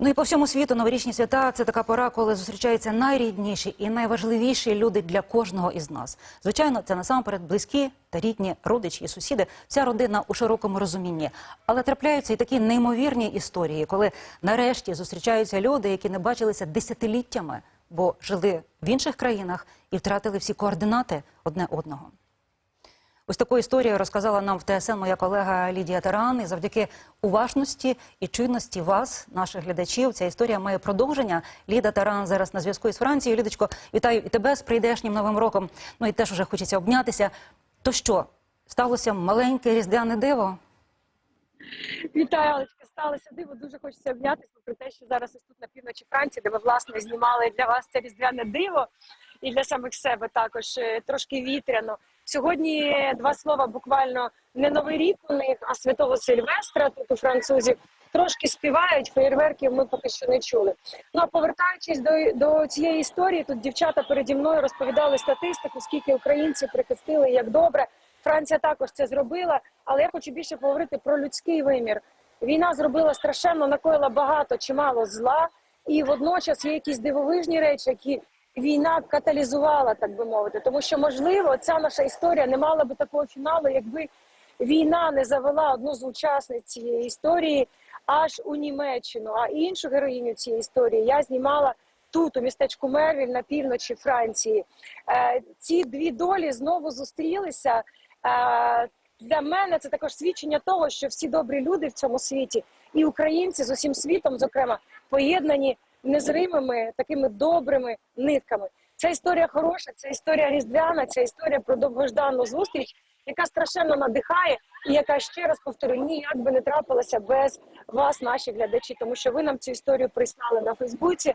Ну і по всьому світу новорічні свята це така пора, коли зустрічаються найрідніші і найважливіші люди для кожного із нас. Звичайно, це насамперед близькі та рідні родичі і сусіди, вся родина у широкому розумінні. Але трапляються і такі неймовірні історії, коли нарешті зустрічаються люди, які не бачилися десятиліттями, бо жили в інших країнах і втратили всі координати одне одного. Ось таку історію розказала нам в ТСН моя колега Лідія Таран. І завдяки уважності і чуйності вас, наших глядачів, ця історія має продовження. Ліда Таран зараз на зв'язку із Францією. Лідочко, вітаю і тебе з прийдешнім новим роком. Ну і теж уже хочеться обнятися. То що сталося маленьке різдвяне диво? Вітаю, Алечка. Сталося диво. Дуже хочеться обнятися про те, що зараз ось тут на півночі Франції, де ми власне знімали для вас це різдвяне диво і для самих себе також е, трошки вітряно. Сьогодні два слова буквально не новий рік у них, а святого Сильвестра. Тут у французів трошки співають. Феєрверків ми поки що не чули. Ну а повертаючись до, до цієї історії, тут дівчата переді мною розповідали статистику, скільки українців прихистили, як добре. Франція також це зробила, але я хочу більше поговорити про людський вимір. Війна зробила страшенно, накоїла багато чимало зла, і водночас є якісь дивовижні речі, які війна каталізувала, так би мовити. Тому що, можливо, ця наша історія не мала би такого фіналу, якби війна не завела одну з учасниць цієї історії аж у Німеччину. А іншу героїню цієї історії я знімала тут, у містечку Мервіль на півночі Франції. Е, ці дві долі знову зустрілися. Для мене це також свідчення того, що всі добрі люди в цьому світі, і українці з усім світом, зокрема, поєднані незримими такими добрими нитками. Ця історія хороша, це історія різдвяна, це історія про довгождану зустріч, яка страшенно надихає, і яка ще раз повторю, ніяк би не трапилася без вас, наші глядачі, тому що ви нам цю історію прислали на Фейсбуці.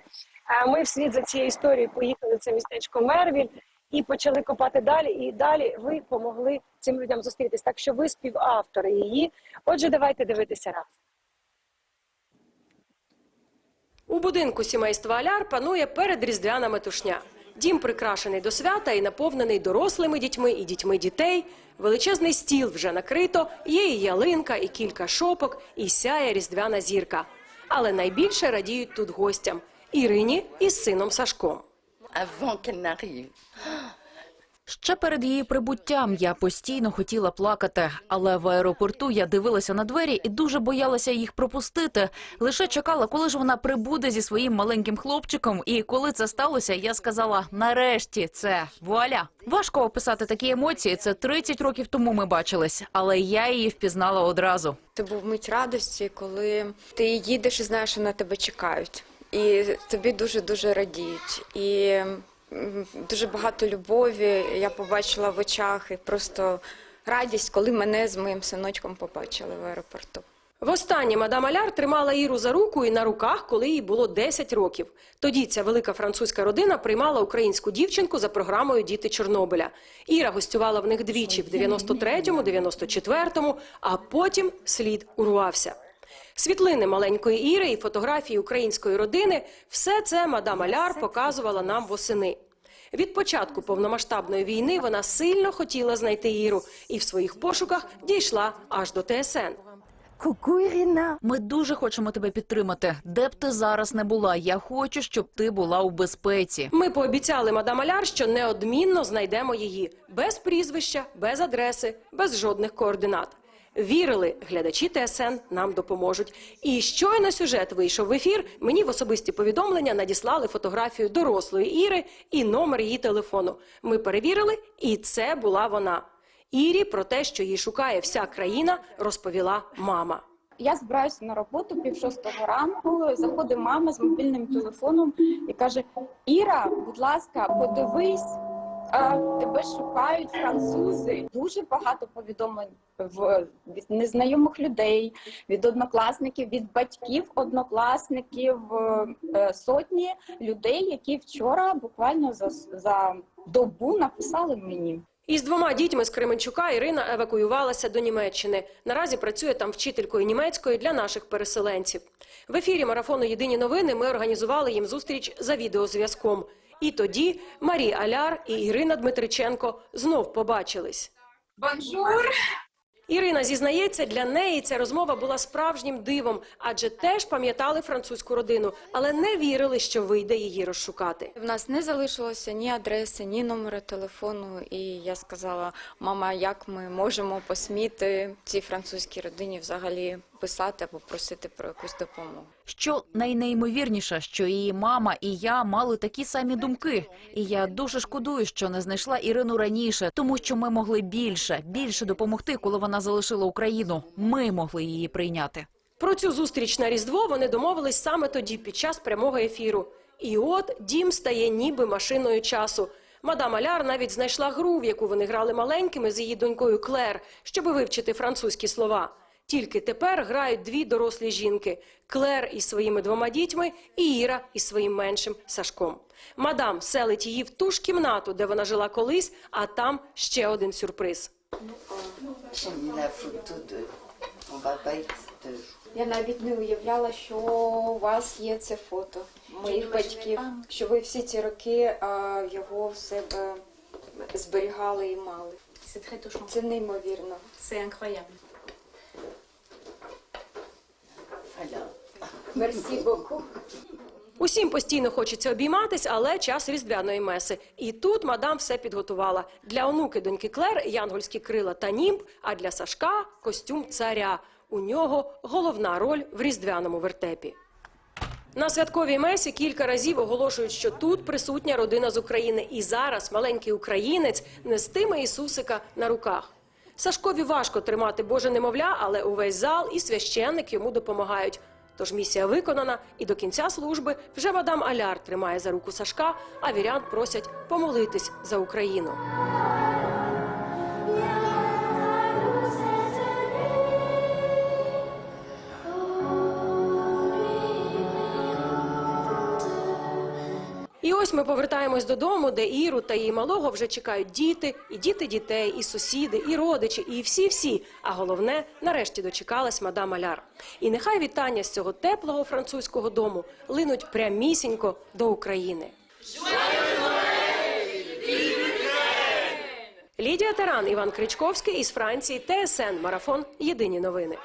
Ми вслід за цією історією поїхали в це містечко Мервіль і почали копати далі. І далі ви помогли цим людям зустрітись. Так що ви співавтори її. Отже, давайте дивитися раз. У будинку сімейства Аляр панує передріздвяна метушня. Дім прикрашений до свята і наповнений дорослими дітьми і дітьми дітей. Величезний стіл вже накрито, є і ялинка, і кілька шопок, і сяє різдвяна зірка. Але найбільше радіють тут гостям Ірині із сином Сашком. avant qu'elle n'arrive. Ще перед її прибуттям я постійно хотіла плакати, але в аеропорту я дивилася на двері і дуже боялася їх пропустити. Лише чекала, коли ж вона прибуде зі своїм маленьким хлопчиком. І коли це сталося, я сказала: нарешті це вуаля. Важко описати такі емоції. Це 30 років тому ми бачились, але я її впізнала одразу. Це був мить радості, коли ти їдеш і знаєш, що на тебе чекають. І тобі дуже-дуже радіють. І дуже багато любові я побачила в очах і просто радість, коли мене з моїм синочком побачили в аеропорту. Востаннє мадам Аляр тримала Іру за руку і на руках, коли їй було 10 років. Тоді ця велика французька родина приймала українську дівчинку за програмою Діти Чорнобиля. Іра гостювала в них двічі в 93-му, 94-му, а потім слід урвався. Світлини маленької Іри і фотографії української родини все це мадам Аляр показувала нам восени. Від початку повномасштабної війни вона сильно хотіла знайти Іру і в своїх пошуках дійшла аж до ТСН. Ми дуже хочемо тебе підтримати. Де б ти зараз не була, я хочу, щоб ти була у безпеці. Ми пообіцяли мадам Аляр, що неодмінно знайдемо її без прізвища, без адреси, без жодних координат. Вірили, глядачі ТСН нам допоможуть. І щойно сюжет вийшов в ефір. Мені в особисті повідомлення надіслали фотографію дорослої Іри і номер її телефону. Ми перевірили, і це була вона. Ірі про те, що її шукає вся країна, розповіла мама. Я збираюся на роботу пів шостого ранку. Заходить мама з мобільним телефоном і каже: Іра, будь ласка, подивись, тебе шукають французи. Дуже багато повідомлень в від незнайомих людей, від однокласників, від батьків однокласників, е, сотні людей, які вчора буквально за, за добу написали мені. Із двома дітьми з Кременчука Ірина евакуювалася до Німеччини. Наразі працює там вчителькою німецької для наших переселенців. В ефірі марафону Єдині новини ми організували їм зустріч за відеозв'язком. І тоді Марі Аляр і Ірина Дмитриченко знов побачились. Бонжур! Ірина зізнається, для неї ця розмова була справжнім дивом, адже теж пам'ятали французьку родину, але не вірили, що вийде її розшукати. В нас не залишилося ні адреси, ні номера телефону. І я сказала, мама, як ми можемо посміти цій французькій родині взагалі писати або просити про якусь допомогу. Що найнеймовірніше, що її мама і я мали такі самі думки. І я дуже шкодую, що не знайшла Ірину раніше, тому що ми могли більше, більше допомогти, коли вона залишила Україну. Ми могли її прийняти. Про цю зустріч на Різдво вони домовились саме тоді, під час прямого ефіру. І от дім стає ніби машиною часу. Мадам Аляр навіть знайшла гру, в яку вони грали маленькими з її донькою Клер, щоби вивчити французькі слова. Тільки тепер грають дві дорослі жінки: Клер із своїми двома дітьми і Іра із своїм меншим Сашком. Мадам селить її в ту ж кімнату, де вона жила колись, а там ще один сюрприз. Я навіть не уявляла, що у вас є це фото моїх батьків, що ви всі ці роки а, його в себе зберігали і мали. Це неймовірно. C'est incroyable. Мерсі. Усім постійно хочеться обійматись, але час різдвяної меси. І тут мадам все підготувала. Для онуки доньки Клер янгольські крила та німб, а для Сашка костюм царя. У нього головна роль в різдвяному вертепі. На святковій месі кілька разів оголошують, що тут присутня родина з України. І зараз маленький українець нестиме Ісусика на руках. Сашкові важко тримати Боже немовля, але увесь зал і священник йому допомагають. Тож місія виконана, і до кінця служби вже мадам Аляр тримає за руку Сашка, а вірян просять помолитись за Україну. І ось ми повертаємось додому, де Іру та її малого вже чекають діти, і діти дітей, і сусіди, і родичі, і всі-всі. А головне, нарешті дочекалась мадам Аляр. І нехай вітання з цього теплого французького дому линуть прямісінько до України. Лідія Таран, Іван Кричковський із Франції, ТСН Марафон. Єдині новини.